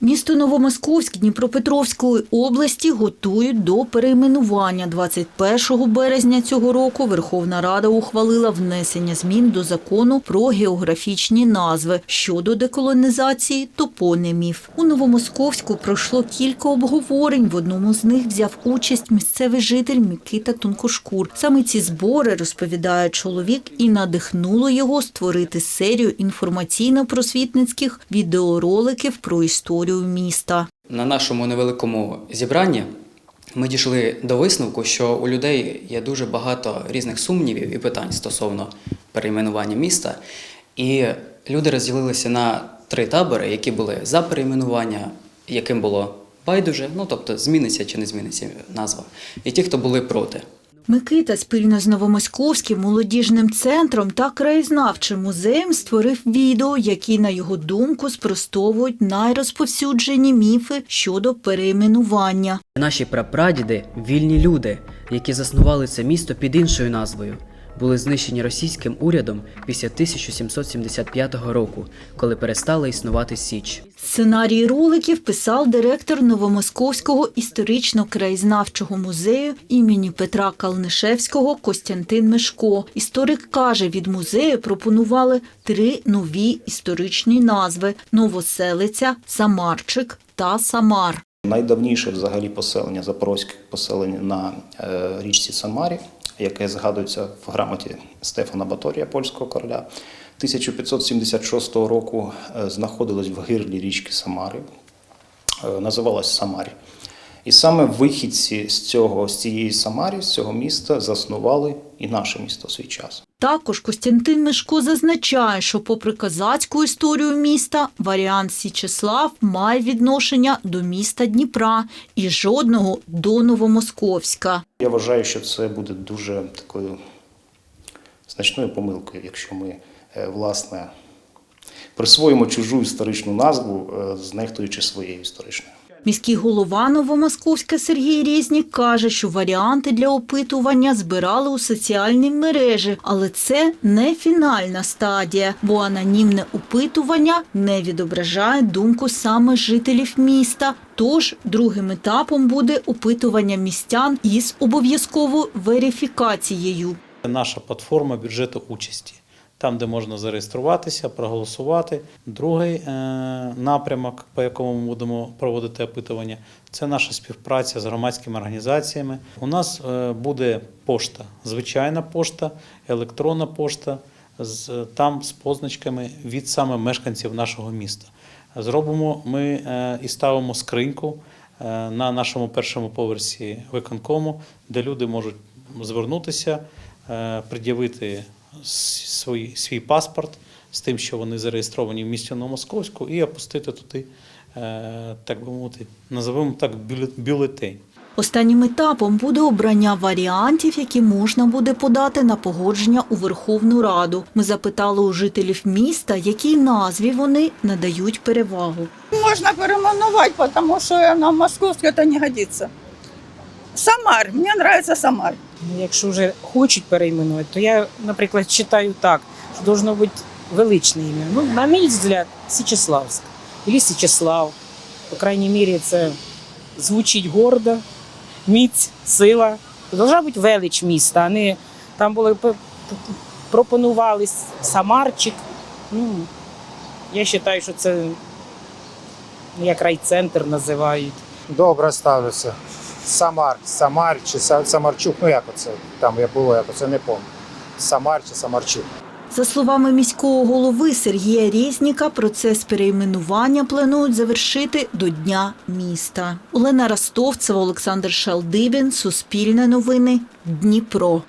Місто Новомосковськ Дніпропетровської області готують до перейменування. 21 березня цього року Верховна Рада ухвалила внесення змін до закону про географічні назви щодо деколонізації топонимів. У Новомосковську пройшло кілька обговорень. В одному з них взяв участь місцевий житель Микита Тонкошкур. Саме ці збори, розповідає чоловік, і надихнуло його створити серію інформаційно-просвітницьких відеороликів про історію міста. На нашому невеликому зібранні ми дійшли до висновку, що у людей є дуже багато різних сумнівів і питань стосовно перейменування міста. І люди розділилися на три табори, які були за перейменування, яким було байдуже, ну тобто зміниться чи не зміниться назва, і ті, хто були проти. Микита спільно з Новомосковським молодіжним центром та краєзнавчим музеєм створив відео, які, на його думку, спростовують найрозповсюджені міфи щодо перейменування. Наші прапрадіди вільні люди, які заснували це місто під іншою назвою, були знищені російським урядом після 1775 року, коли перестала існувати Січ. Сценарій роликів писав директор Новомосковського історично-краєзнавчого музею імені Петра Калнишевського Костянтин Мешко. Історик каже, від музею пропонували три нові історичні назви: Новоселиця, Самарчик та Самар. Найдавніше взагалі поселення запорозьке поселення на е, річці Самарі, яке згадується в грамоті Стефана Баторія, польського короля. 1576 року е, знаходилось в гирлі річки Самари, е, називалась Самарі. І саме вихідці з цього, з цієї Самарі, з цього міста, заснували і наше місто в свій час. Також Костянтин Мешко зазначає, що попри козацьку історію міста, варіант Січеслав має відношення до міста Дніпра і жодного до Новомосковська. Я вважаю, що це буде дуже такою значною помилкою, якщо ми, е, власне, присвоїмо чужу історичну назву, е, знехтуючи своєю історичною. Міський голова Новомосковська Сергій Різнік каже, що варіанти для опитування збирали у соціальній мережі, але це не фінальна стадія, бо анонімне опитування не відображає думку саме жителів міста. Тож другим етапом буде опитування містян із обов'язковою верифікацією. Наша платформа бюджету участі, там, де можна зареєструватися, проголосувати. Другий е, напрямок, по якому ми будемо проводити опитування, це наша співпраця з громадськими організаціями. У нас е, буде пошта, звичайна пошта, електронна пошта, з, там з позначками від саме мешканців нашого міста. Зробимо ми е, і ставимо скриньку на нашому першому поверсі виконкому, де люди можуть звернутися, пред'явити свій, свій паспорт з тим, що вони зареєстровані в місті Новомосковську, і опустити туди, е, так би мовити, називаємо так бюле- бюлетень. Останнім етапом буде обрання варіантів, які можна буде подати на погодження у Верховну Раду. Ми запитали у жителів міста, якій назві вони надають перевагу. Можно переименовать, потому что на московский это не годится. Самар, мне нравится Самар. Ну, Якщо вже хочуть перейменувати, то я, наприклад, читаю так, що должно бути величне ім'я. Ну, на мій взгляд, Січеславськ. Або Січеслав. По крайній мірі, це звучить гордо, міць, сила. Должна бути велич міста, а не там були пропонували Самарчик. Ну, я вважаю, що це як райцентр називають. Добре ставлюся. Самар, Самар чи Са- Самарчук, ну як оце там я було, як оце не пам'ятаю. Самар чи Самарчук. За словами міського голови Сергія Різніка, процес перейменування планують завершити до Дня міста. Олена Ростовцева, Олександр Шалдибін, Суспільне новини, Дніпро.